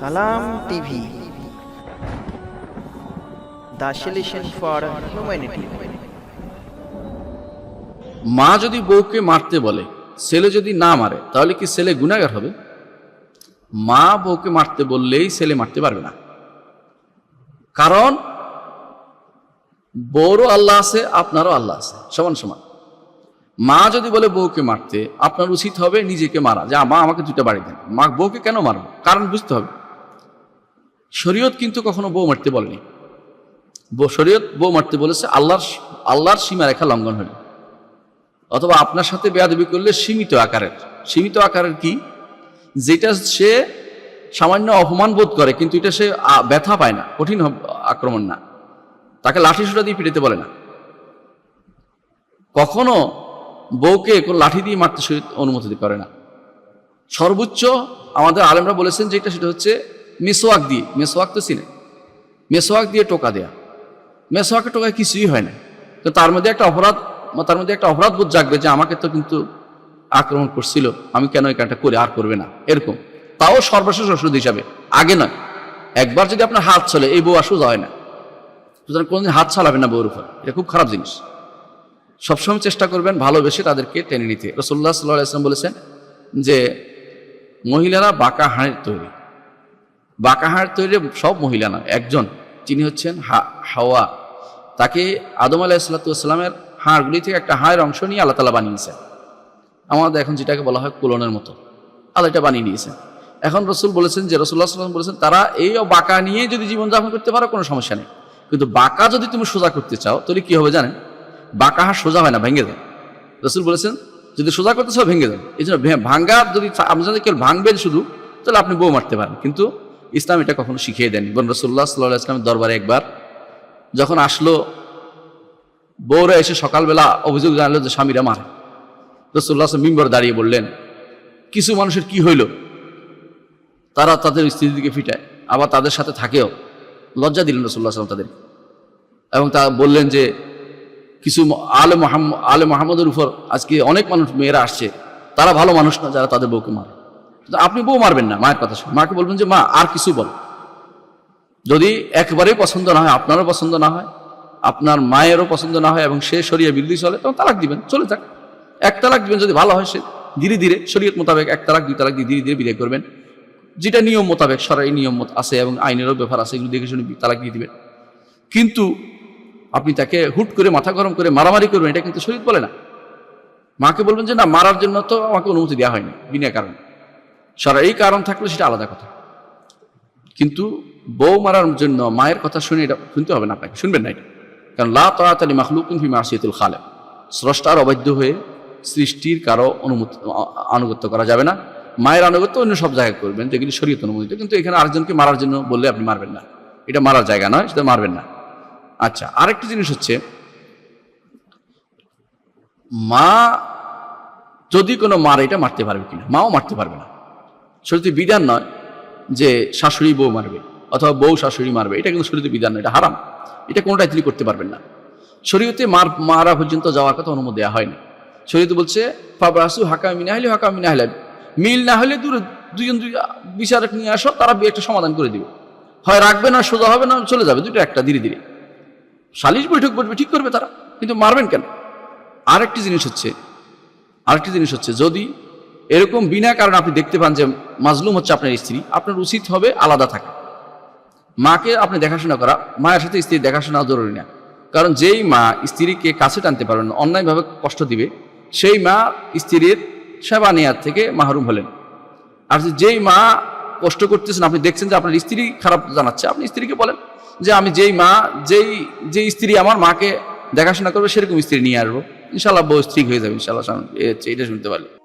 সালাম TV. The for humanity. মা যদি বউকে মারতে বলে, ছেলে যদি না মারে, তাহলে কি ছেলে গুণাগার হবে? মা বউকে মারতে বললেই ছেলে মারতে পারবে না। কারণ, বউরও আল্লাহ আছে, আপনারও আল্লাহ আছে। সমান সমান। মা যদি বলে বউকে মারতে, আপনার উচিত হবে নিজেকে মারা। যে, মা, আমাকে দুটো বাড়ি দেন। মা বউকে কেন মারবো? কারণ বুঝতে হবে। শরীয়ত কিন্তু কখনো বউ মারতে বলেনি। শরীয়ত বউ মারতে বলেছে, আল্লাহর আল্লাহর সীমারেখা লঙ্ঘন হলে। অথবা আপনার সাথে বেয়াদবি করলে সীমিত আকারের। সীমিত আকারের কি? যেটা সে সামান্য অপমান বোধ করে, কিন্তু এটা সে ব্যথা পায় না, কঠিন আক্রমণ না। তাকে লাঠি সুটা দিয়ে পিটাতে বলে না। কখনো বউকে কোনো লাঠি দিয়ে মারতে অনুমতি করে না। সর্বোচ্চ আমাদের আলেমরা বলেছেন যেটা সেটা হচ্ছে মেসোয়াক দিয়ে, মেসোয়াক তো চিনে। মেসোয়াক দিয়ে টোকা দেয়া। মেসোয়াকে টোকায় কিছুই হয় না। তো তার মধ্যে একটা অপরাধ তার মধ্যে একটা অপরাধ বোধ জাগবে যে আমাকে তো কিন্তু আক্রমণ করছিল, আমি কেন এই কাজটা করে, আর করবে না। এরকম। তাও সর্বশেষ ওষুধ হিসাবে। আগে নয়। একবার যদি আপনার হাত চলে, এই বউ আর হয় না। সুতরাং কোনোদিন হাত চালাবেন না বউর উপর। এটা খুব খারাপ জিনিস। সবসময় চেষ্টা করবেন ভালোবেসে তাদেরকে টেনে নিতে। রসুল্লাহ সাল্লাহ ইসলাম বলেছেন যে, মহিলারা বাঁকা হাড়ের তৈরি। বাঁকা হাড়ের তৈরি সব মহিলা না একজন। যিনি হচ্ছেন হাওয়া। তাকে আদম আলাহ ইসলাতামের হাড়গুলি থেকে একটা হাড়ের অংশ নিয়ে আল্লাহ তালা বানিয়েছেন আমাদের এখন যেটাকে বলা হয় কুলনের মতো। আল্লাহ এটা বানিয়ে নিয়েছেন এখন রসুল বলেছেন যে রসুল্লাহ সাল্লাম বলেছেন, তারা এই বাঁকা নিয়ে যদি জীবনযাপন করতে পারো, কোনো সমস্যা নেই। কিন্তু বাঁকা যদি তুমি সোজা করতে চাও, তাহলে কী হবে জানেন? বাঁকা হাড় সোজা হয় না, ভেঙে যায়। রসুল বলেছেন, যদি সোজা করতে চাও, ভেঙে যায়। এই জন্য ভাঙ্গা যদি আপনি যদি কেউ ভাঙবেন শুধু, তাহলে আপনি বউ মারতে পারেন। কিন্তু ইসলাম এটা কখনো শিখিয়ে দেন বোন রসুল্লাহ সাল্লাহ ইসলামের দরবারে একবার যখন আসলো, বউরা এসে সকালবেলা অভিযোগ জানালো যে স্বামীরা মারে। রসুল্লাহ মিম্বর দাঁড়িয়ে বললেন, কিছু মানুষের কি হইল? তারা তাদের স্ত্রীর দিকে ফিটায়, আবার তাদের সাথে থাকেও। লজ্জা দিলেন রসুল্লাহ সাল্লাম তাদের। এবং তা বললেন যে, কিছু আলে মোহাম্মদ আলে মোহাম্মদের উপর আজকে অনেক মানুষ, মেয়েরা আসছে। তারা ভালো মানুষ না যারা তাদের বউকে মারে। আপনি বউ মারবেন না, মায়ের কথা শুনে মাকে বলবেন যে, মা, আর কিছু বল। যদি একবারেই পছন্দ না হয়, আপনারও পছন্দ না হয়, আপনার মায়েরও পছন্দ না হয় এবং সে শরীরে বিরোধী চলে, তখন তালাক দিবেন, চলে যাক। এক তালাক দিবেন যদি ভালো হয়, সে ধীরে ধীরে শরীয়ত মোতাবেক এক তালাক, দুই তালাক দিয়ে ধীরে ধীরে বিদায় করবেন। যেটা নিয়ম মোতাবেক সরাই নিয়ম আছে এবং আইনেরও ব্যাপার আছে, এগুলো দেখে শুনে তালাক দিয়ে দিবেন। কিন্তু আপনি তাকে হুট করে মাথা গরম করে মারামারি করবেন, এটা কিন্তু শরীর বলে না। মাকে বলবেন যে, না, মারার জন্য তো আমাকে অনুমতি দেওয়া হয়নি, বিনা কারণে। এই কারণ থাকলে সেটা আলাদা কথা। কিন্তু বউ মারার জন্য মায়ের কথা শুনে এটা শুনতে হবে না আপনাকে, শুনবেন না এটা। কারণ লা তাড়াতাড়ি মাখলুকুন ফি মাসিয়াতুল খালে স্রষ্টার অবাধ্য হয়ে সৃষ্টির কারও অনুমতি আনুগত্য করা যাবে না। মায়ের আনুগত্য অন্য সব জায়গায় করবেন যেগুলি শরীয়ত অনুমোদিত। কিন্তু এখানে আরেকজনকে মারার জন্য বললে আপনি মারবেন না। এটা মারার জায়গা নয়, সেটা মারবেন না। আচ্ছা আরেকটি জিনিস হচ্ছে, মা যদি কোনো মার, এটা মারতে পারবে কিনা? মাও মারতে পারবে না। শরীরে বিধান নয় যে শাশুড়ি বউ মারবে অথবা বউ শাশুড়ি মারবে। এটা কিন্তু শরীরে বিধান নয়, এটা হারাম। এটা কোনোটাই তিনি করতে পারবেন না। শরীয়তে মার, মারা পর্যন্ত যাওয়ার কথা অনুমতি দেওয়া হয়নি। শরীয়তে বলছে ফাবরাসু হাকা মিনা হলে হাকা মিনা হলে মিল না হলে দূরে দুজন দুই বিচারক নিয়ে আসো, তারা একটা সমাধান করে দিবে। হয় রাখবে না, সোজা হবে না, চলে যাবে দুটো একটা ধীরে ধীরে। সালিশ বৈঠক বসবে ঠিক করবে তারা, কিন্তু মারবেন কেন? আরেকটি জিনিস হচ্ছে, আরেকটি জিনিস হচ্ছে, যদি এরকম বিনা কারণে আপনি দেখতে পান যে মাজলুম হচ্ছে আপনার স্ত্রী, আপনার উচিত হবে আলাদা থাকা। মাকে আপনি দেখাশোনা করা, মায়ের সাথে স্ত্রীর দেখাশোনা জরুরি না। কারণ যেই মা স্ত্রীকে কাছে টানতে পারবেন না, অন্যায়ভাবে কষ্ট দিবে, সেই মা স্ত্রীর সেবা নেয়ার থেকে মাহরুম হলেন। আর যেই মা কষ্ট করতেছেন, আপনি দেখছেন যে আপনার স্ত্রী খারাপ জানাচ্ছে, আপনি স্ত্রীকে বলেন যে আমি যেই মা, যেই যে স্ত্রী আমার মাকে দেখাশোনা করবে, সেরকম স্ত্রী নিয়ে আসব। ইনশাল্লাহ বউ স্ত্রী হয়ে যাবে ইনশাল্লাহ এটা শুনতে পারলে।